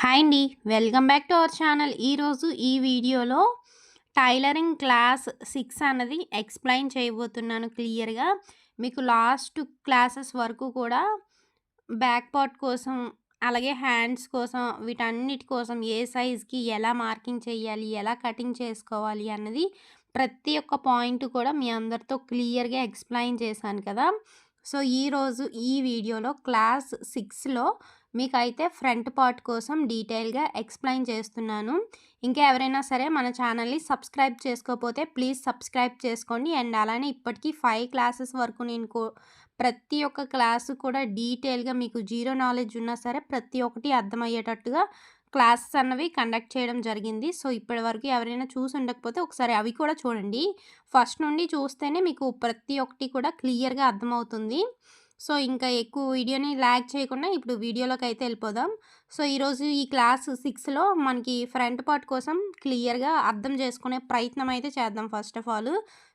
Hi అండి. Welcome back to our channel ఈరోజు ఈ వీడియోలో టైలరింగ్ క్లాస్ సిక్స్ అన్నది ఎక్స్ప్లెయిన్ చేయబోతున్నాను క్లియర్గా మీకు లాస్ట్ క్లాసెస్ వరకు కూడా బ్యాక్ పార్ట్ కోసం అలాగే హ్యాండ్స్ కోసం వీటన్నిటి కోసం ఏ సైజ్కి ఎలా మార్కింగ్ చేయాలి ఎలా కటింగ్ చేసుకోవాలి అన్నది ప్రతి ఒక్క పాయింట్ కూడా మీ అందరితో క్లియర్గా ఎక్స్ప్లెయిన్ చేశాను కదా. సో ఈరోజు ఈ వీడియోలో క్లాస్ సిక్స్లో మీకైతే ఫ్రంట్ పార్ట్ కోసం డీటెయిల్గా ఎక్స్ప్లెయిన్ చేస్తున్నాను. ఇంకా ఎవరైనా సరే మన ఛానల్ని సబ్స్క్రైబ్ చేసుకోకపోతే ప్లీజ్ సబ్స్క్రైబ్ చేసుకోండి. అండ్ అలానే ఇప్పటికీ ఫైవ్ క్లాసెస్ వరకు నేను కో ప్రతి ఒక్క క్లాసు కూడా డీటెయిల్గా మీకు జీరో నాలెడ్జ్ ఉన్నా సరే ప్రతి ఒక్కటి అర్థమయ్యేటట్టుగా క్లాసెస్ అన్నవి కండక్ట్ చేయడం జరిగింది. సో ఇప్పటి వరకు ఎవరైనా చూసి ఉండకపోతే ఒకసారి అవి కూడా చూడండి. ఫస్ట్ నుండి చూస్తేనే మీకు ప్రతి ఒక్కటి కూడా క్లియర్గా అర్థమవుతుంది. సో ఇంకా ఎక్కువ వీడియోని ల్యాగ్ చేయకుండా ఇప్పుడు వీడియోలోకి అయితే వెళ్ళిపోదాం. సో ఈరోజు ఈ క్లాస్ సిక్స్లో మనకి ఫ్రంట్ పార్ట్ కోసం క్లియర్గా అర్థం చేసుకునే ప్రయత్నం అయితే చేద్దాం first of all.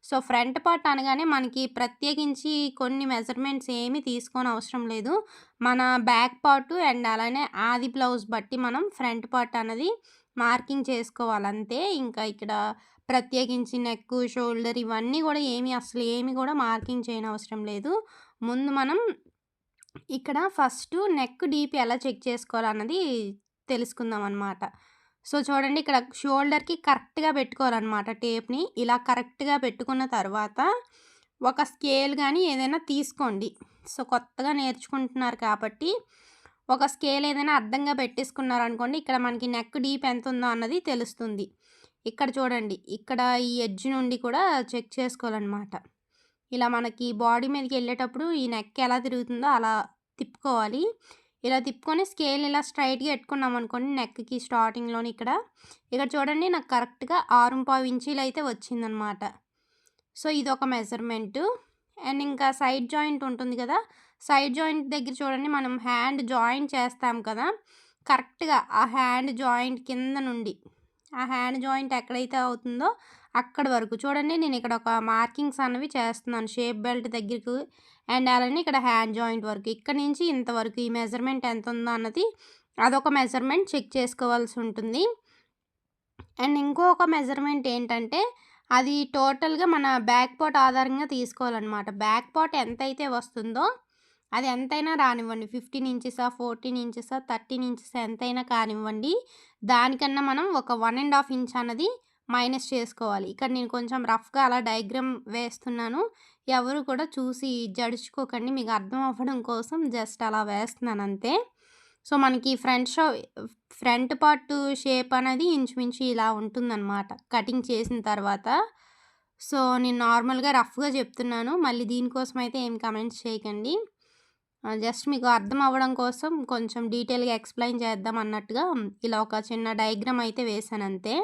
So front part అనగానే మనకి ప్రత్యేకించి కొన్ని మెజర్మెంట్స్ ఏమీ తీసుకొని అవసరం లేదు. మన బ్యాక్ పార్ట్ అండ్ అలానే ఆది బ్లౌజ్ బట్టి మనం ఫ్రంట్ పార్ట్ అనేది మార్కింగ్ చేసుకోవాలి అంతే ఇంకా ఇక్కడ ప్రత్యేకించి నెక్ షోల్డర్ ఇవన్నీ కూడా ఏమి అసలు ఏమి కూడా మార్కింగ్ చేయని అవసరం లేదు. ముందు మనం ఇక్కడ ఫస్ట్ నెక్ డీప్ ఎలా చెక్ చేసుకోవాలన్నది తెలుసుకుందాం అనమాట సో చూడండి ఇక్కడ షోల్డర్కి కరెక్ట్గా పెట్టుకోవాలన్నమాట టేప్ని. ఇలా కరెక్ట్గా పెట్టుకున్న తర్వాత ఒక స్కేల్ కానీ ఏదైనా తీసుకోండి. సో కొత్తగా నేర్చుకుంటున్నారు కాబట్టి ఒక స్కేల్ ఏదైనా అర్థంగా పెట్టేసుకున్నారనుకోండి ఇక్కడ మనకి నెక్ డీప్ ఎంత ఉందో అన్నది తెలుస్తుంది. ఇక్కడ చూడండి ఇక్కడ ఈ ఎడ్జ్ నుండి కూడా చెక్ చేసుకోవాలన్నమాట. ఇలా మనకి బాడీ మీదకి వెళ్ళేటప్పుడు ఈ నెక్ ఎలా తిరుగుతుందో అలా తిప్పుకోవాలి. ఇలా తిప్పుకొని స్కేల్ ఇలా స్ట్రైట్గా పెట్టుకున్నాం అనుకోండి నెక్కి స్టార్టింగ్లోని ఇక్కడ. ఇక్కడ చూడండి నాకు కరెక్ట్గా ఆరు పావు ఇంచీలు అయితే వచ్చిందనమాట. సో ఇది ఒక మెజర్మెంటు. అండ్ ఇంకా సైడ్ జాయింట్ ఉంటుంది కదా సైడ్ జాయింట్ దగ్గర చూడండి మనం హ్యాండ్ జాయింట్ చేస్తాం కదా కరెక్ట్గా ఆ హ్యాండ్ జాయింట్ కింద నుండి ఆ హ్యాండ్ జాయింట్ ఎక్కడైతే అవుతుందో అక్కడ వరకు. చూడండి నేను ఇక్కడ ఒక మార్కింగ్స్ అనేవి చేస్తున్నాను. షేప్ బెల్ట్ దగ్గరకు అండ్ అలానే ఇక్కడ హ్యాండ్ జాయింట్ వరకు. ఇక్కడ నుంచి ఇంతవరకు ఈ మెజర్మెంట్ ఎంత ఉందో అన్నది అదొక మెజర్మెంట్ చెక్ చేసుకోవాల్సి ఉంటుంది. అండ్ ఇంకొక మెజర్మెంట్ ఏంటంటే అది టోటల్గా మన బ్యాక్ పాట్ ఆధారంగా తీసుకోవాలన్నమాట. బ్యాక్ పాట్ ఎంతైతే వస్తుందో అది ఎంతైనా రానివ్వండి. ఫిఫ్టీన్ ఇంచెసా ఫోర్టీన్ ఇంచెసా థర్టీన్ ఇంచెస్ ఎంతైనా కానివ్వండి. దానికన్నా మనం ఒక వన్ అండ్ హాఫ్ ఇంచ్ అన్నది మైనస్ చేసుకోవాలి. ఇక్కడ నేను కొంచెం రఫ్గా అలా డయాగ్రామ్ వేస్తున్నాను. ఎవరు కూడా చూసి జడుచుకోకండి. మీకు అర్థం అవ్వడం కోసం జస్ట్ అలా వేస్తున్నాను అంతే. సో మనకి front show front part shape అనేది ఇంచుమించు ఇలా ఉంటుందన్నమాట. కటింగ్ చేసిన తర్వాత. సో నేను నార్మల్గా రఫ్గా చెప్తున్నాను. మళ్ళీ దీనికోసం అయితే ఏం కమెంట్స్ చేయకండి. జస్ట్ మీకు అర్థం అవ్వడం కోసం కొంచెం డీటెయిల్గా ఎక్స్ప్లెయిన్ చేద్దాం అన్నట్టుగా ఇలా ఒక చిన్న డయాగ్రామ్ అయితే వేసాను అంతే.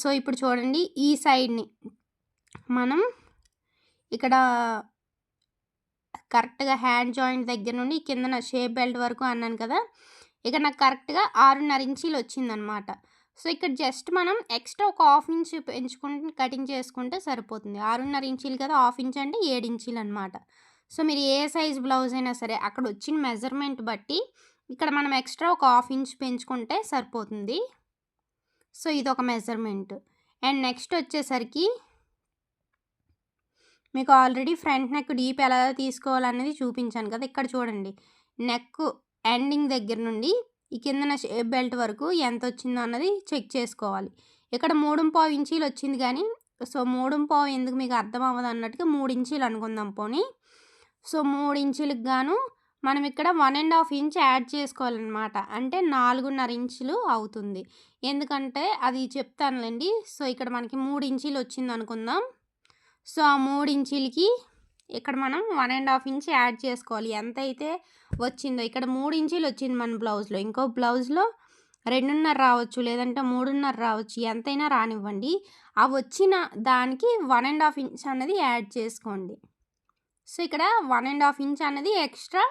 సో ఇప్పుడు చూడండి ఈ సైడ్ని మనం ఇక్కడ కరెక్ట్గా హ్యాండ్ జాయింట్ దగ్గర నుండి కిందన షేప్ బెల్ట్ వరకు అన్నాను కదా ఇక్కడ నాకు కరెక్ట్గా ఆరున్నర ఇంచీలు వచ్చిందనమాట సో ఇక్కడ జస్ట్ మనం ఎక్స్ట్రా ఒక హాఫ్ ఇంచ్ పెంచుకుంటే కటింగ్ చేసుకుంటే సరిపోతుంది. ఆరున్నర ఇంచీలు కదా హాఫ్ ఇంచ్ అంటే ఏడు ఇంచీలు అనమాట సో మీరు ఏ సైజ్ బ్లౌజ్ అయినా సరే అక్కడ వచ్చిన మెజర్మెంట్ బట్టి ఇక్కడ మనం ఎక్స్ట్రా ఒక హాఫ్ ఇంచ్ పెంచుకుంటే సరిపోతుంది. సో ఇది ఒక మెజర్మెంట్. అండ్ నెక్స్ట్ వచ్చేసరికి మీకు ఆల్రెడీ ఫ్రంట్ నెక్ డీప్ ఎలా తీసుకోవాలనేది చూపించాను కదా ఇక్కడ చూడండి. నెక్ ఎండింగ్ దగ్గర నుండి ఈ కిందన షేప్ బెల్ట్ వరకు ఎంత వచ్చిందో అన్నది చెక్ చేసుకోవాలి. ఇక్కడ మూడు పావు ఇంచీలు వచ్చింది కానీ సో మూడు పావు ఎందుకు మీకు అర్థం అవ్వదు అన్నట్టుగా మూడు ఇంచీలు అనుకుందాం పోనీ. సో మూడు ఇంచులకు గాను మనం ఇక్కడ one and half inch add చేసుకోవాలన్నమాట. అంటే నాలుగున్నర ఇంచులు అవుతుంది. ఎందుకంటే అది చెప్తానులేండి. సో ఇక్కడ మనకి మూడు ఇంచీలు వచ్చింది అనుకుందాం. సో ఆ మూడు ఇంచీలకి ఇక్కడ మనం one and half inch add చేసుకోవాలి. ఎంత అయితే వచ్చిందో ఇక్కడ మూడు ఇంచీలు వచ్చింది మన బ్లౌజ్లో. ఇంకో బ్లౌజ్లో రెండున్నర రావచ్చు లేదంటే మూడున్నర రావచ్చు ఎంతైనా రానివ్వండి. ఆ వచ్చిన దానికి వన్ అండ్ హాఫ్ ఇంచ్ అనేది యాడ్ చేసుకోండి. సో ఇక్కడ వన్ అండ్ హాఫ్ ఇంచ్ అనేది ఎక్స్ట్రా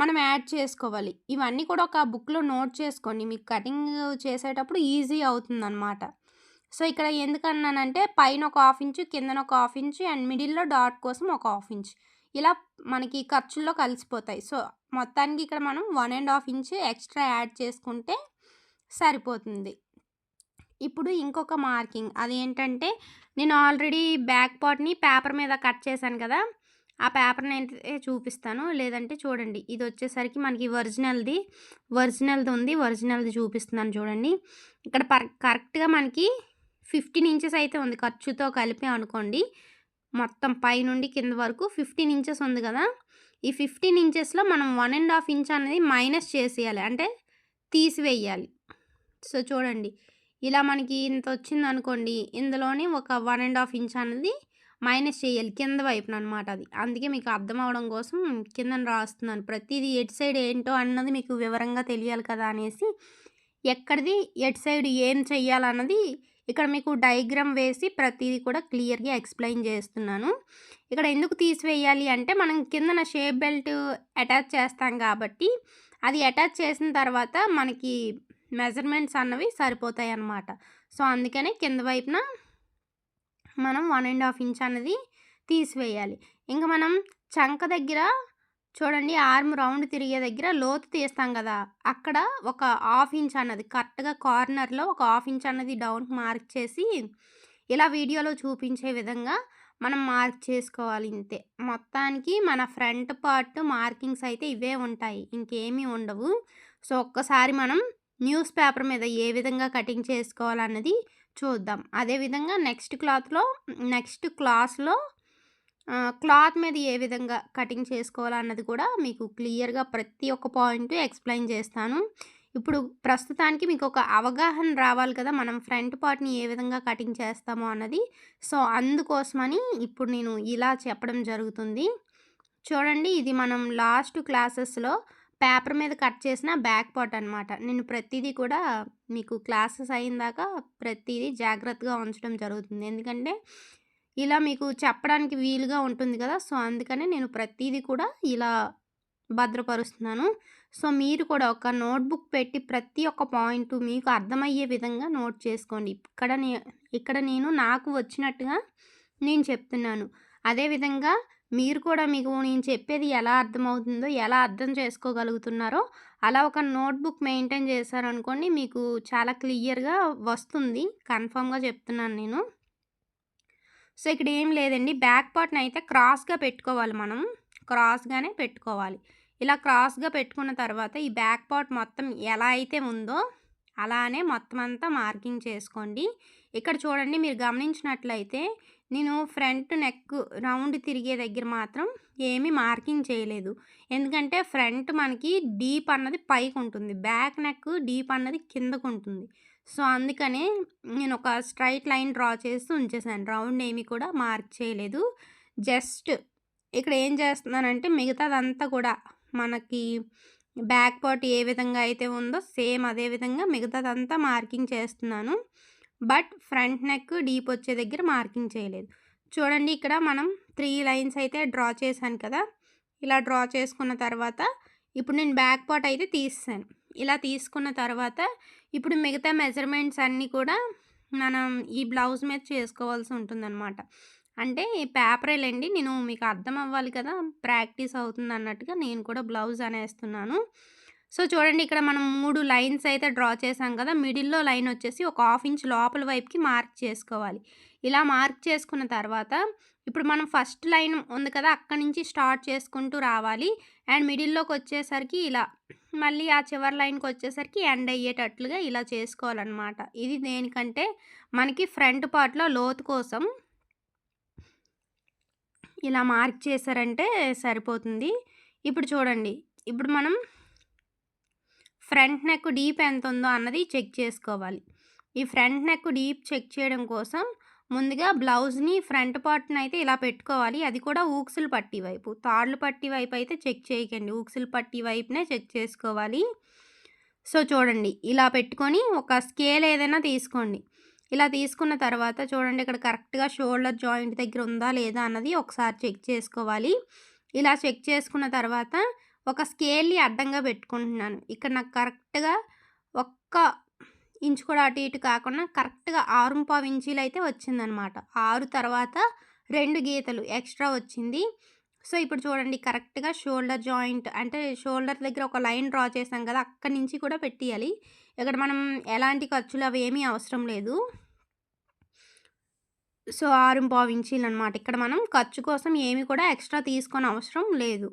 మనం యాడ్ చేసుకోవాలి. ఇవన్నీ కూడా ఒక బుక్లో నోట్ చేసుకోండి. మీకు కటింగ్ చేసేటప్పుడు ఈజీ అవుతుందన్నమాట. సో ఇక్కడ ఎందుకన్నానంటే పైన ఒక హాఫ్ ఇంచు కిందన ఒక హాఫ్ ఇంచు అండ్ మిడిల్లో డాట్ కోసం ఒక హాఫ్ ఇంచ్. ఇలా మనకి ఖర్చుల్లో కలిసిపోతాయి. సో మొత్తానికి ఇక్కడ మనం one and half inch extra add చేసుకుంటే సరిపోతుంది. ఇప్పుడు ఇంకొక మార్కింగ్. అదేంటంటే నేను ఆల్రెడీ బ్యాక్ పార్ట్ని పేపర్ మీద కట్ చేశాను కదా ఆ పేపర్ని అయితే చూపిస్తాను. లేదంటే చూడండి ఇది వచ్చేసరికి మనకి ఒరిజినల్ది ఒరిజినల్ది ఉంది ఒరిజినల్ది చూపిస్తున్నాను చూడండి. ఇక్కడ పర్ కరెక్ట్గా మనకి ఫిఫ్టీన్ ఇంచెస్ అయితే ఉంది ఖర్చుతో కలిపి అనుకోండి. మొత్తం పై నుండి కింద వరకు ఫిఫ్టీన్ ఇంచెస్ ఉంది కదా ఈ ఫిఫ్టీన్ ఇంచెస్లో మనం వన్ అండ్ హాఫ్ ఇంచ్ అనేది మైనస్ చేసేయాలి అంటే తీసివేయాలి. సో చూడండి ఇలా మనకి ఇంత వచ్చింది అనుకోండి ఇందులోని ఒక వన్ అండ్ హాఫ్ ఇంచ్ అనేది మైనస్ చేయాలి కింద వైపున అనమాట అది. అందుకే మీకు అర్థం అవడం కోసం కింద రాస్తున్నాను. ప్రతిదీ ఎటు సైడ్ ఏంటో అన్నది మీకు వివరంగా తెలియాలి కదా అనేసి ఎక్కడిది ఎటు సైడ్ ఏం చెయ్యాలన్నది ఇక్కడ మీకు డయాగ్రామ్ వేసి ప్రతిదీ కూడా క్లియర్గా ఎక్స్ప్లెయిన్ చేస్తున్నాను. ఇక్కడ ఎందుకు తీసివేయాలి అంటే మనం కిందన షేప్ బెల్ట్ అటాచ్ చేస్తాం కాబట్టి అది అటాచ్ చేసిన తర్వాత మనకి మెజర్మెంట్స్ అన్నవి సరిపోతాయి అన్నమాట. సో అందుకనే కింద వైపున మనం వన్ అండ్ హాఫ్ ఇంచ్ అనేది తీసివేయాలి. ఇంకా మనం చంక దగ్గర చూడండి ఆర్మ్ రౌండ్ తిరిగే దగ్గర లోతు తీస్తాం కదా అక్కడ ఒక హాఫ్ ఇంచ్ అన్నది కరెక్ట్గా కార్నర్లో ఒక హాఫ్ ఇంచ్ అన్నది డౌన్ మార్క్ చేసి ఇలా వీడియోలో చూపించే విధంగా మనం మార్క్ చేసుకోవాలి ఇంతే. మొత్తానికి మన ఫ్రంట్ పార్ట్ మార్కింగ్స్ అయితే ఇవే ఉంటాయి ఇంకేమీ ఉండవు. సో ఒక్కసారి మనం న్యూస్ పేపర్ మీద ఏ విధంగా కటింగ్ చేసుకోవాలన్నది చూద్దాం. అదేవిధంగా నెక్స్ట్ క్లాత్లో నెక్స్ట్ క్లాస్లో క్లాత్ మీద ఏ విధంగా కటింగ్ చేసుకోవాలన్నది కూడా మీకు క్లియర్గా ప్రతి ఒక్క పాయింట్ ఎక్స్ప్లెయిన్ చేస్తాను. ఇప్పుడు ప్రస్తుతానికి మీకు ఒక అవగాహన రావాలి కదా మనం ఫ్రంట్ పార్ట్ని ఏ విధంగా కటింగ్ చేస్తామో అన్నది. సో అందుకోసమని ఇప్పుడు నేను ఇలా చెప్పడం జరుగుతుంది. చూడండి ఇది మనం లాస్ట్ క్లాసెస్లో పేపర్ మీద కట్ చేసిన బ్యాక్ పార్ట్ అనమాట నేను ప్రతిదీ కూడా మీకు క్లాసెస్ అయిన దాకా ప్రతిదీ జాగ్రత్తగా ఉంచడం జరుగుతుంది. ఎందుకంటే ఇలా మీకు చెప్పడానికి వీలుగా ఉంటుంది కదా! సో అందుకనే నేను ప్రతిదీ కూడా ఇలా భద్రపరుస్తున్నాను. సో మీరు కూడా ఒక నోట్బుక్ పెట్టి ప్రతి ఒక్క పాయింట్ మీకు అర్థమయ్యే విధంగా నోట్ చేసుకోండి. ఇక్కడ నే ఇక్కడ నేను నాకు వచ్చినట్టుగా నేను చెప్తున్నాను. అదేవిధంగా మీరు కూడా మీకు నేను చెప్పేది ఎలా అర్థమవుతుందో ఎలా అర్థం చేసుకోగలుగుతున్నారో అలా ఒక నోట్బుక్ మెయింటైన్ చేశారనుకోండి మీకు చాలా క్లియర్గా వస్తుంది. కన్ఫామ్గా చెప్తున్నాను నేను. సో ఇక్కడ ఏం లేదండి. బ్యాక్ పార్ట్ని అయితే క్రాస్గా పెట్టుకోవాలి మనం. క్రాస్గానే పెట్టుకోవాలి. ఇలా క్రాస్గా పెట్టుకున్న తర్వాత ఈ బ్యాక్ పార్ట్ మొత్తం ఎలా అయితే ఉందో అలానే మొత్తం అంతా మార్కింగ్ చేసుకోండి. ఇక్కడ చూడండి మీరు గమనించినట్లయితే నేను ఫ్రంట్ నెక్ రౌండ్ తిరిగే దగ్గర మాత్రం ఏమీ మార్కింగ్ చేయలేదు. ఎందుకంటే ఫ్రంట్ మనకి డీప్ అన్నది పైకి ఉంటుంది. బ్యాక్ నెక్ డీప్ అన్నది కిందకు ఉంటుంది. సో అందుకనే నేను ఒక స్ట్రైట్ లైన్ డ్రా చేస్తూ ఉంచేసాను. రౌండ్ ఏమి కూడా మార్క్ చేయలేదు. జస్ట్ ఇక్కడ ఏం చేస్తున్నానంటే మిగతాదంతా కూడా మనకి బ్యాక్ పార్ట్ ఏ విధంగా అయితే ఉందో సేమ్ అదే విధంగా మిగతాదంతా మార్కింగ్ చేస్తున్నాను. బట్ ఫ్రంట్ నెక్ డీప్ వచ్చే దగ్గర మార్కింగ్ చేయలేదు. చూడండి ఇక్కడ మనం త్రీ లైన్స్ అయితే డ్రా చేశాను కదా ఇలా డ్రా చేసుకున్న తర్వాత ఇప్పుడు నేను బ్యాక్ పార్ట్ అయితే తీసాను ఇలా తీసుకున్న తర్వాత ఇప్పుడు మిగతా మెజర్మెంట్స్ అన్నీ కూడా మనం ఈ బ్లౌజ్ మీద చేసుకోవాల్సి ఉంటుందన్నమాట. అంటే ఈ పేపరేలండి నేను మీకు అర్థం అవ్వాలి కదా ప్రాక్టీస్ అవుతుంది అన్నట్టుగా నేను కూడా బ్లౌజ్ అనేస్తున్నాను. సో చూడండి ఇక్కడ మనం మూడు లైన్స్ అయితే డ్రా చేసాం కదా మిడిల్లో లైన్ వచ్చేసి ఒక హాఫ్ ఇంచ్ లోపల వైపుకి మార్క్ చేసుకోవాలి. ఇలా మార్క్ చేసుకున్న తర్వాత ఇప్పుడు మనం ఫస్ట్ లైన్ ఉంది కదా అక్కడి నుంచి స్టార్ట్ చేసుకుంటూ రావాలి. అండ్ మిడిల్లోకి వచ్చేసరికి ఇలా మళ్ళీ ఆ చివరి లైన్కి వచ్చేసరికి ఎండ్ అయ్యేటట్లుగా ఇలా చేసుకోవాలన్నమాట. ఇది దేనికంటే మనకి ఫ్రంట్ పార్ట్లో లోతు కోసం ఇలా మార్క్ చేశారంటే సరిపోతుంది. ఇప్పుడు చూడండి ఇప్పుడు మనం ఫ్రంట్ నెక్ డీప్ ఎంత ఉందో అన్నది చెక్ చేసుకోవాలి. ఈ ఫ్రంట్ నెక్ డీప్ చెక్ చేయడం కోసం ముందుగా బ్లౌజ్ని ఫ్రంట్ పార్ట్ని అయితే ఇలా పెట్టుకోవాలి. అది కూడా ఊక్సులు పట్టి వైపు. తాళ్ళు పట్టి వైపు అయితే చెక్ చేయకండి. ఊక్సులు పట్టి వైపునే చెక్ చేసుకోవాలి. సో చూడండి. ఇలా పెట్టుకొని ఒక స్కేల్ ఏదైనా తీసుకోండి. ఇలా తీసుకున్న తర్వాత చూడండి ఇక్కడ కరెక్ట్గా షోల్డర్ జాయింట్ దగ్గర ఉందా లేదా అన్నది ఒకసారి చెక్ చేసుకోవాలి. ఇలా చెక్ చేసుకున్న తర్వాత ఒక స్కేల్ని అడ్డంగా పెట్టుకుంటున్నాను ఇక్కడ నాకు కరెక్ట్గా ఒక్క ఇంచు కూడా అటు ఇటు కాకుండా కరెక్ట్గా ఆరు పావు ఇంచీలు అయితే వచ్చిందనమాట ఆరు తర్వాత రెండు గీతలు ఎక్స్ట్రా వచ్చింది సో, ఇప్పుడు చూడండి కరెక్ట్‌గా షోల్డర్ జాయింట్ అంటే షోల్డర్ దగ్గర ఒక లైన్ డ్రా చేసాం కదా! అక్కడి నుంచి కూడా పెట్టియాలి. ఇక్కడ మనం ఎలాంటి ఖర్చులు అవి ఏమీ అవసరం లేదు. సో, 6.5 ఇంచీలనమాట. ఇక్కడ మనం ఖర్చు కోసం ఏమి కూడా ఎక్స్‌ట్రా తీసుకొని అవసరం లేదు.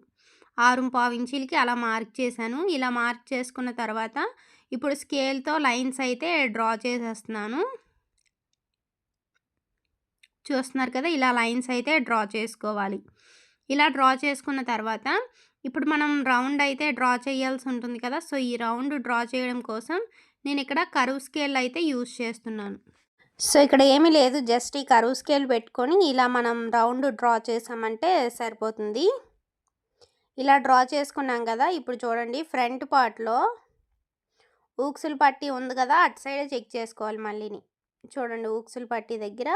6.5 ఇంచీలకి అలా మార్క్ చేశాను. ఇలా మార్క్ చేసుకున్న తర్వాత ఇప్పుడు స్కేల్‌తో లైన్స్ అయితే డ్రా చేసేస్తున్నాను. చూస్తున్నారు కదా! ఇలా లైన్స్ అయితే డ్రా చేసుకోవాలి. ఇలా డ్రా చేసుకున్న తర్వాత ఇప్పుడు మనం రౌండ్ అయితే డ్రా చేయాల్సి ఉంటుంది కదా! సో, ఈ రౌండ్ డ్రా చేయడం కోసం నేను ఇక్కడ కరువు స్కేల్ అయితే యూజ్ చేస్తున్నాను. సో, ఇక్కడ ఏమీ లేదు. జస్ట్ ఈ కరువు స్కేల్ పెట్టుకొని ఇలా మనం రౌండ్ డ్రా చేసామంటే సరిపోతుంది. ఇలా డ్రా చేసుకున్నాం కదా! ఇప్పుడు చూడండి ఫ్రంట్ పార్ట్‌లో ఊక్సులు పట్టీ ఉంది కదా! అటు సైడే చెక్ చేసుకోవాలి మళ్ళీని. చూడండి ఊక్సులు పట్టీ దగ్గర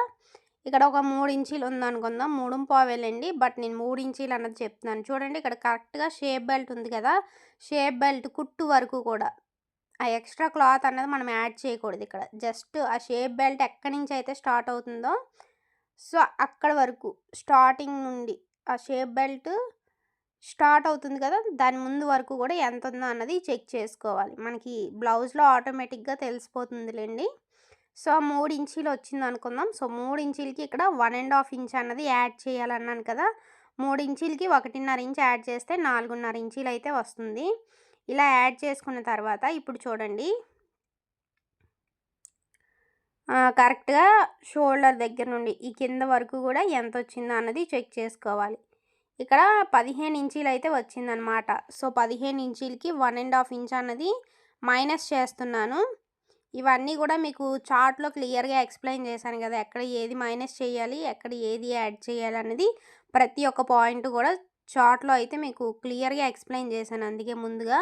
ఇక్కడ ఒక మూడు ఇంచీలు ఉందనుకుందాం. 3.5 బట్ నేను మూడు ఇంచీలు అన్నది చెప్తున్నాను. చూడండి ఇక్కడ కరెక్ట్‌గా షేప్ బెల్ట్ ఉంది కదా! షేప్ బెల్ట్ కుట్టు వరకు కూడా ఆ ఎక్స్‌ట్రా క్లాత్ అన్నది మనం యాడ్ చేయకూడదు ఇక్కడ. జస్ట్ ఆ షేప్ బెల్ట్ ఎక్కడి నుంచి అయితే స్టార్ట్ అవుతుందో సో, అక్కడ వరకు స్టార్టింగ్ నుండి ఆ షేప్ బెల్ట్ స్టార్ట్ అవుతుంది కదా! దాని ముందు వరకు కూడా ఎంత ఉందో అన్నది చెక్ చేసుకోవాలి. మనకి బ్లౌజ్‌లో ఆటోమేటిక్‌గా తెలిసిపోతుందిలేండి సో, మూడు ఇంచీలు వచ్చింది అనుకుందాం సో, మూడు ఇంచీలకి ఇక్కడ వన్ అండ్ హాఫ్ ఇంచ్ అన్నది యాడ్ చేయాలన్నాను కదా! మూడు ఇంచీలకి 1.5 ఇంచ్ యాడ్ చేస్తే నాలుగున్నర ఇంచీలు అయితే వస్తుంది. ఇలా యాడ్ చేసుకున్న తర్వాత ఇప్పుడు చూడండి కరెక్ట్‌గా షోల్డర్ దగ్గర నుండి ఈ కింద వరకు కూడా ఎంత వచ్చిందో అన్నది చెక్ చేసుకోవాలి. ఇక్కడ పదిహేను ఇంచీలు అయితే వచ్చిందనమాట. సో, 15 ఇంచీలకి వన్ అండ్ హాఫ్ ఇంచ్ అన్నది మైనస్ చేస్తున్నాను. ఇవన్నీ కూడా మీకు చార్ట్‌లో క్లియర్‌గా ఎక్స్‌ప్లెయిన్ చేశాను కదా! ఎక్కడ ఏది మైనస్ చేయాలి, ఎక్కడ ఏది యాడ్ చేయాలి అనేది ప్రతి ఒక్క పాయింట్ కూడా చార్ట్‌లో అయితే మీకు క్లియర్‌గా ఎక్స్‌ప్లెయిన్ చేశాను. అందుకే ముందుగా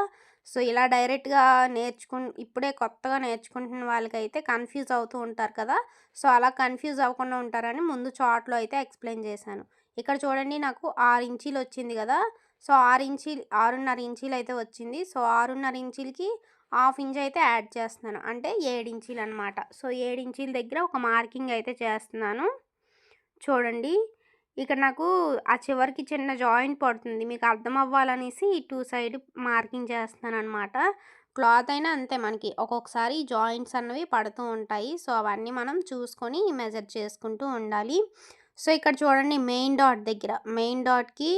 సో, ఇలా డైరెక్ట్‌గా నేర్చుకు ఇప్పుడే కొత్తగా నేర్చుకుంటున్న వాళ్ళకైతే కన్‌ఫ్యూజ్ అవుతూ ఉంటారు కదా! సో, అలా కన్‌ఫ్యూజ్ అవ్వకుండా ఉంటారని ముందు చార్ట్‌లో అయితే ఎక్స్‌ప్లెయిన్ చేశాను. ఇక్కడ చూడండి నాకు ఆరు ఇంచీలు వచ్చింది కదా! సో, 6 ఇంచీలు అయితే వచ్చింది. సో, 6.5 ఇంచీలకి హాఫ్ ఇంచ్ అయితే యాడ్ చేస్తున్నాను. అంటే ఏడు ఇంచీలు అనమాట సో, ఏడు ఇంచీల దగ్గర ఒక మార్కింగ్ అయితే చేస్తున్నాను. చూడండి ఇక్కడ నాకు ఆ చివరికి చిన్న జాయింట్ పడుతుంది. మీకు అర్థం అవ్వాలనేసి టూ సైడ్ మార్కింగ్ చేస్తున్నాను అనమాట క్లాత్ అయినా అంతే మనకి ఒక్కొక్కసారి జాయింట్స్ అన్నవి పడుతూ ఉంటాయి. సో, అవన్నీ మనం చూసుకొని మెజర్ చేసుకుంటూ ఉండాలి. సో, ఇక్కడ చూడండి మెయిన్ డాట్ దగ్గర మెయిన్ డాట్‌కి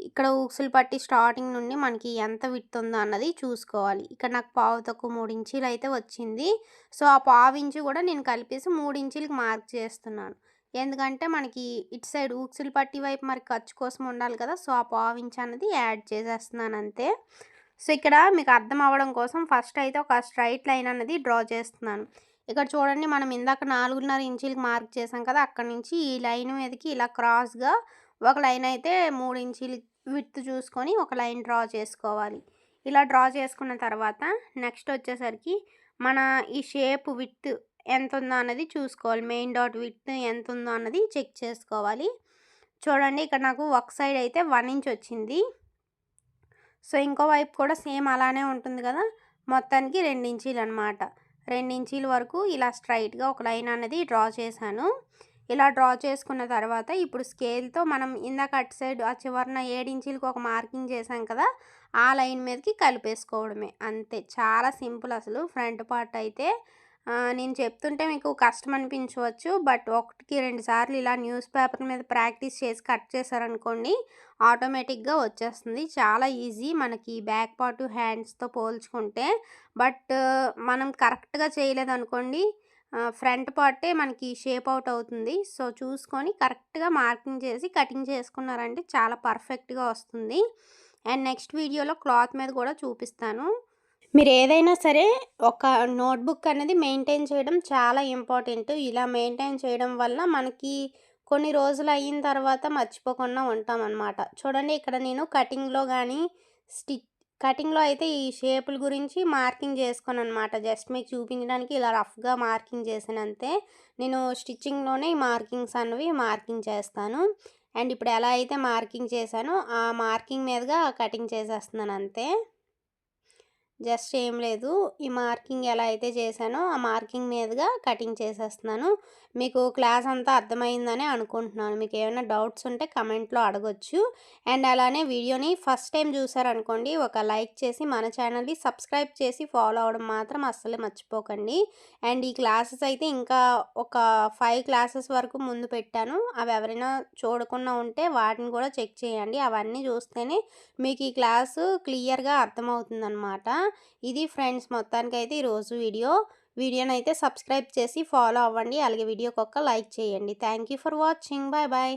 ఇక్కడ ఊక్సులు పట్టి స్టార్టింగ్ నుండి మనకి ఎంత విడ్త్ ఉందో అన్నది చూసుకోవాలి. ఇక్కడ నాకు పావు తక్కువ మూడు ఇంచీలు అయితే వచ్చింది. సో, ఆ పావు ఇంచు కూడా నేను కలిపేసి మూడు ఇంచీలకి మార్క్ చేస్తున్నాను. ఎందుకంటే మనకి ఇటు సైడ్ ఊక్సులు పట్టి వైపు మరి ఖర్చు కోసం ఉండాలి కదా! సో, ఆ పావు ఇంచు అన్నది యాడ్ చేసేస్తున్నాను అంతే. సో, ఇక్కడ మీకు అర్థం అవ్వడం కోసం ఫస్ట్ అయితే ఒక స్ట్రైట్ లైన్ అన్నది డ్రా చేస్తున్నాను. ఇక్కడ చూడండి మనం ఇందాక 4.5 ఇంచీలకి మార్క్ చేసాం కదా! అక్కడ నుంచి ఈ లైన్ మీదకి ఇలా క్రాస్‌గా ఒక లైన్ అయితే మూడు ఇంచీలు విత్ చూసుకొని ఒక లైన్ డ్రా చేసుకోవాలి. ఇలా డ్రా చేసుకున్న తర్వాత నెక్స్ట్ వచ్చేసరికి మన ఈ షేప్ విత్ ఎంత ఉందో అన్నది చూసుకోవాలి. మెయిన్ డాట్ విత్ ఎంత ఉందో అన్నది చెక్ చేసుకోవాలి. చూడండి ఇక్కడ నాకు ఒక సైడ్ అయితే వన్ ఇంచ్ వచ్చింది. సో, ఇంకో వైపు కూడా సేమ్ అలానే ఉంటుంది కదా! మొత్తానికి రెండు ఇంచీలు అనమాట ఇంచీల వరకు ఇలా స్ట్రైట్గా ఒక లైన్ అన్నది డ్రా చేశాను. ఇలా డ్రా చేసుకున్న తర్వాత ఇప్పుడు స్కేల్‌తో మనం ఇందాక అటు సైడ్ ఆ చివరన 7 ఇంచీలకి ఒక మార్కింగ్ చేసాం కదా! ఆ లైన్ మీదకి కలిపేసుకోవడమే. అంతే చాలా సింపుల్ అసలు ఫ్రంట్ పార్ట్ అయితే. నేను చెప్తుంటే మీకు కష్టం అనిపించవచ్చు. బట్ ఒకటికి రెండు సార్లు ఇలా న్యూస్ పేపర్ మీద ప్రాక్టీస్ చేసి కట్ చేశారనుకోండి ఆటోమేటిక్‌గా వచ్చేస్తుంది. చాలా ఈజీ మనకి బ్యాక్ పార్ట్ హ్యాండ్స్‌తో పోల్చుకుంటే. బట్ మనం కరెక్ట్‌గా చేయలేదనుకోండి ఫ్రంట్ పార్టే మనకి షేప్ అవుట్ అవుతుంది. సో, చూసుకొని కరెక్ట్‌గా మార్కింగ్ చేసి కటింగ్ చేసుకున్నారంటే చాలా పర్ఫెక్ట్‌గా వస్తుంది. అండ్ నెక్స్ట్ వీడియోలో క్లాత్ మీద కూడా చూపిస్తాను. మీరు ఏదైనా సరే ఒక నోట్‌బుక్ అనేది మెయింటైన్ చేయడం చాలా ఇంపార్టెంట్. ఇలా మెయింటైన్ చేయడం వల్ల మనకి కొన్ని రోజులు అయిన తర్వాత మర్చిపోకుండా ఉంటాం అన్నమాట చూడండి ఇక్కడ నేను కటింగ్‌లో కానీ స్టి కటింగ్‌లో అయితే ఈ షేపుల గురించి మార్కింగ్ చేసుకోననమాట. జస్ట్ మీకు చూపించడానికి ఇలా రఫ్‌గా మార్కింగ్ చేసాను అంతే. నేను స్టిచ్చింగ్‌లోనే ఈ మార్కింగ్స్ అనేవి మార్కింగ్ చేస్తాను. అండ్ ఇప్పుడు ఎలా అయితే మార్కింగ్ చేశానో ఆ మార్కింగ్ మీదుగా కటింగ్ చేసేస్తున్నాను అంతే. జస్ట్ ఏం లేదు ఈ మార్కింగ్ ఎలా అయితే చేశానో ఆ మార్కింగ్ మీదుగా కటింగ్ చేసేస్తున్నాను. మీకు క్లాస్ అంతా అర్థమైందని అనుకుంటున్నాను. మీకు ఏమైనా డౌట్స్ ఉంటే కమెంట్లో అడగొచ్చు. అండ్ అలానే వీడియోని ఫస్ట్ టైం చూసారనుకోండి ఒక లైక్ చేసి మన ఛానల్ని సబ్స్క్రైబ్ చేసి ఫాలో అవడం మాత్రం అస్సలే మర్చిపోకండి. అండ్ ఈ క్లాసెస్ అయితే ఇంకా ఒక ఫైవ్ క్లాసెస్ వరకు ముందు పెట్టాను. అవి ఎవరైనా చూడకుండా ఉంటే వాటిని కూడా చెక్ చేయండి. అవన్నీ చూస్తేనే మీకు ఈ క్లాసు క్లియర్గా అర్థమవుతుందన్నమాట. ఇది ఫ్రెండ్స్ మొత్తానికైతే ఈరోజు వీడియో. వీడియోనైతే సబ్స్క్రైబ్ చేసి ఫాలో అవ్వండి. అలాగే వీడియోకి ఒక లైక్ చేయండి. Thank you for watching. Bye bye.